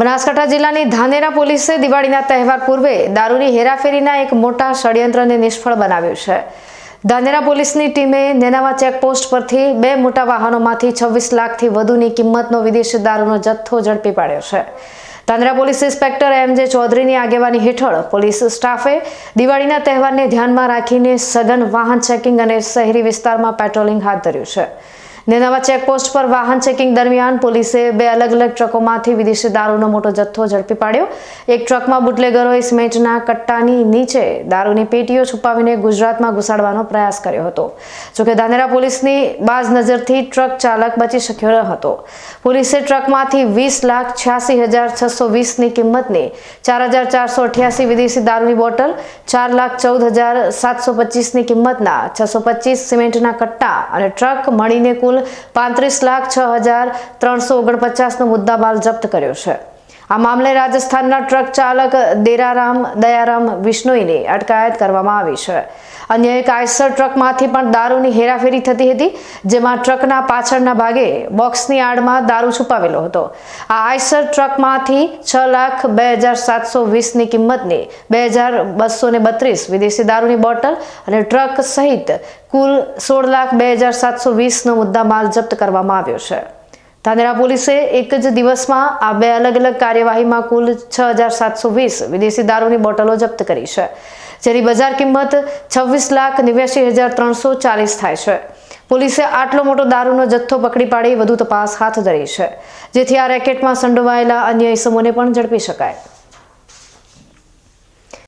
બનાસકાંઠા જિલ્લાની ધાનેરા પોલીસે દિવાળીના તહેવાર પૂર્વે દારૂની હેરાફેરીના એક મોટા ષડયંત્રને નિષ્ફળ બનાવ્યું છે. ધાનેરા પોલીસની ટીમે નેનાવા ચેકપોસ્ટ પરથી બે મોટા વાહનોમાંથી છવ્વીસ લાખથી વધુની કિંમતનો વિદેશી દારૂનો જથ્થો ઝડપી પાડ્યો છે. ધાનેરા પોલીસ ઇન્સ્પેક્ટર એમ જે ચૌધરીની આગેવાની હેઠળ પોલીસ સ્ટાફે દિવાળીના તહેવારને ધ્યાનમાં રાખીને સઘન વાહન ચેકિંગ અને શહેરી વિસ્તારમાં પેટ્રોલિંગ હાથ ધર્યું છે. નેનાવા ચેકપોસ્ટ પર વાહન ચેકિંગ દરમિયાન પોલીસે બે અલગ અલગ ટ્રકોમાંથી વિદેશી દારૂનો મોટો જથ્થો ઝડપી પાડ્યો. એક ટ્રકમાં બુટલેગરોએ સિમેન્ટના કટ્ટાની નીચે દારૂની પેટીઓ છુપાવીને ગુજરાતમાં ઘુસાડવાનો પ્રયાસ કર્યો હતો. જોકે ધાનેરા પોલીસની બાજ નજરથી ટ્રક ચાલક બચી શક્યો ન હતો. પોલીસે ટ્રકમાંથી વીસ લાખ છ્યાસી હજાર છસો વીસની કિંમતની ચાર હજાર ચારસો અઠ્યાસી વિદેશી દારૂની બોટલ, ચાર લાખ ચૌદ હજાર સાતસો પચીસની કિંમતના છસો પચીસ સિમેન્ટના કટ્ટા અને ટ્રક મળીને કુલ પાંત્રીસ લાખ છ હજાર ત્રણસો ઓગણપચાસનો મુદ્દામાલ જપ્ત કર્યો છે. આ મામલે રાજસ્થાનના ટ્રક ચાલક દેરારામ દયારામ વિશ્નોઈની અટકાયત કરવામાં આવી છે. અન્ય એક આયસર ટ્રકમાંથી પણ દારૂની હેરાફેરી થતી હતી, જેમાં ટ્રકના પાછળના ભાગે બોક્સની આડમાં દારૂ છુપાવેલો હતો. આ આયસર ટ્રકમાંથી છ લાખ બે હજાર સાતસો વીસની કિંમતની બે હજાર બસો ને બત્રીસ વિદેશી દારૂની બોટલ અને ટ્રક સહિત કુલ સોળ લાખ બે હજાર સાતસો વીસનો મુદ્દામાલ જપ્ત કરવામાં આવ્યો છે. ધાનેરા પોલીસે એક જ દિવસમાં આ બે અલગ અલગ કાર્યવાહીમાં કુલ છ હજાર સાતસો વીસ વિદેશી દારૂની બોટલો જપ્ત કરી છે, જેની બજાર કિંમત છવ્વીસ લાખ નેવ્યાસી હજાર ત્રણસો ચાલીસ થાય છે. પોલીસે આટલો મોટો દારૂનો જથ્થો પકડી પાડી વધુ તપાસ હાથ ધરી છે, જેથી આ રેકેટમાં સંડોવાયેલા અન્ય ઇસમોને પણ ઝડપી શકાય.